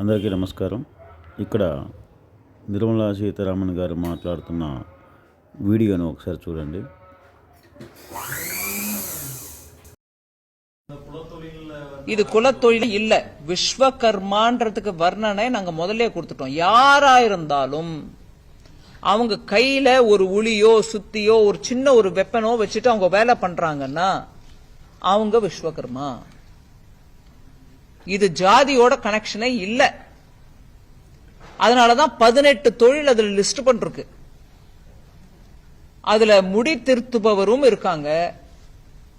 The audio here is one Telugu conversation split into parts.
అందరికీ నమస్కారం ఇక్కడ నిర్మలా సీతారామన్ గారు మాట్లాడుతున్న వీడియోను ఒకసారి చూడండి இது குலத்தொழில் இல்ல விஸ்வகர்மான்றதுக்கு வர்ணனை நாங்க முதல்ல கொடுத்துட்டோம் யாரா இருந்தாலும் அவங்க கையில ஒரு உளியோ சுத்தியோ ஒரு சின்ன ஒரு வெப்பனோ வச்சுட்டு அவங்க வேலை பண்றாங்கன்னா அவங்க விஸ்வகர்மா இது ஜாதியோட கனெக்ஷனே இல்ல அதனாலதான் பதினெட்டு தொழில் அதுல லிஸ்ட் பண்ருக்கு அதுல முடி திருத்துபவரும் இருக்காங்க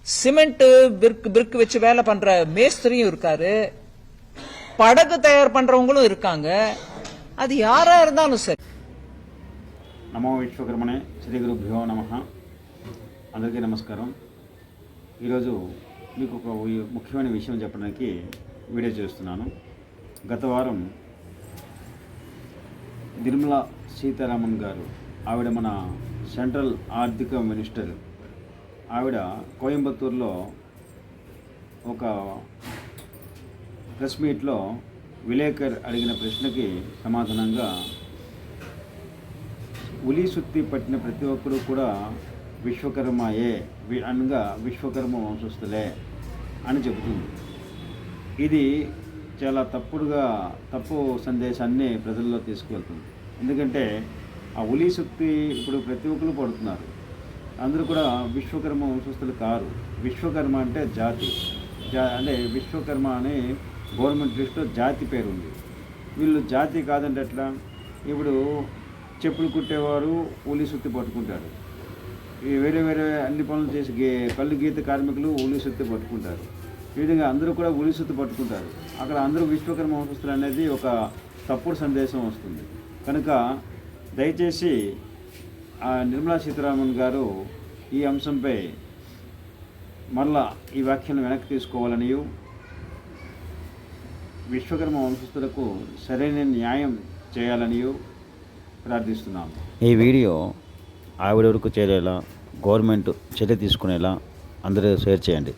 சிமெண்ட் பிர்க் பிர்க் வச்சு வேலை பண்ற மேஸ்திரியும் இருக்காரு படகு தயார் பண்றவங்களும் இருக்காங்க அது யாரா இருந்தாலும் சரி నమో విశ్వకర్మణే శ్రీ గురుభ్యో నమ అందరికీ నమస్కారం ఈరోజు మీకు ఒక వి- ముఖ్యమైన విషయం చెప్పడానికి వీడియో చేస్తున్నాను. గత వారం నిర్మలా సీతారామన్ గారు ఆవిడ మన సెంట్రల్ ఆర్థిక మినిస్టర్ ఆవిడ కోయంబత్తూరులో ఒక ప్రెస్ మీట్లో విలేకర్ అడిగిన ప్రశ్నకి సమాధానంగా ఉలి సుత్తి పట్టిన ప్రతి ఒక్కరు కూడా విశ్వకర్మయే వి- అనగా విశ్వకర్మ వంశస్థులే అని చెబుతుంది. ఇది చాలా తప్పుడుగా తప్పు సందేశాన్ని ప్రజల్లో తీసుకువెళ్తుంది. ఎందుకంటే ఆ ఉలి శక్తి ఇప్పుడు ప్రతి ఒక్కరు పడుతున్నారు. అందరూ కూడా విశ్వకర్మ వంశస్థులు కారు. విశ్వకర్మ అంటే జాతి. జా అంటే విశ్వకర్మ అని గవర్నమెంట్ దృష్టిలో జాతి పేరు ఉంది వీళ్ళు జాతి కాదంటే ఎట్లా? ఇప్పుడు చెప్పులు కుట్టేవారు ఉలి సుత్తి పట్టుకుంటారు. ఈ వేరే వేరే అన్ని పనులు చేసి గే కళ్ళు గీత కార్మికులు ఉలి సుత్తి పట్టుకుంటారు. ఈ విధంగా అందరూ కూడా ఉలి పట్టుకుంటారు. అక్కడ అందరూ విశ్వకర్మ వంశస్థులు అనేది ఒక తప్పుడు సందేశం వస్తుంది. కనుక దయచేసి ఆ నిర్మలా సీతారామన్ గారు ఈ అంశంపై మళ్ళా ఈ వ్యాఖ్యను వెనక్కి తీసుకోవాలని విశ్వకర్మ వంశస్థులకు సరైన న్యాయం చేయాలని ప్రార్థిస్తున్నాము ఈ వీడియో ఆవిడ వరకు చేరేలా గవర్నమెంట్ చర్య తీసుకునేలా అందరూ షేర్ చేయండి.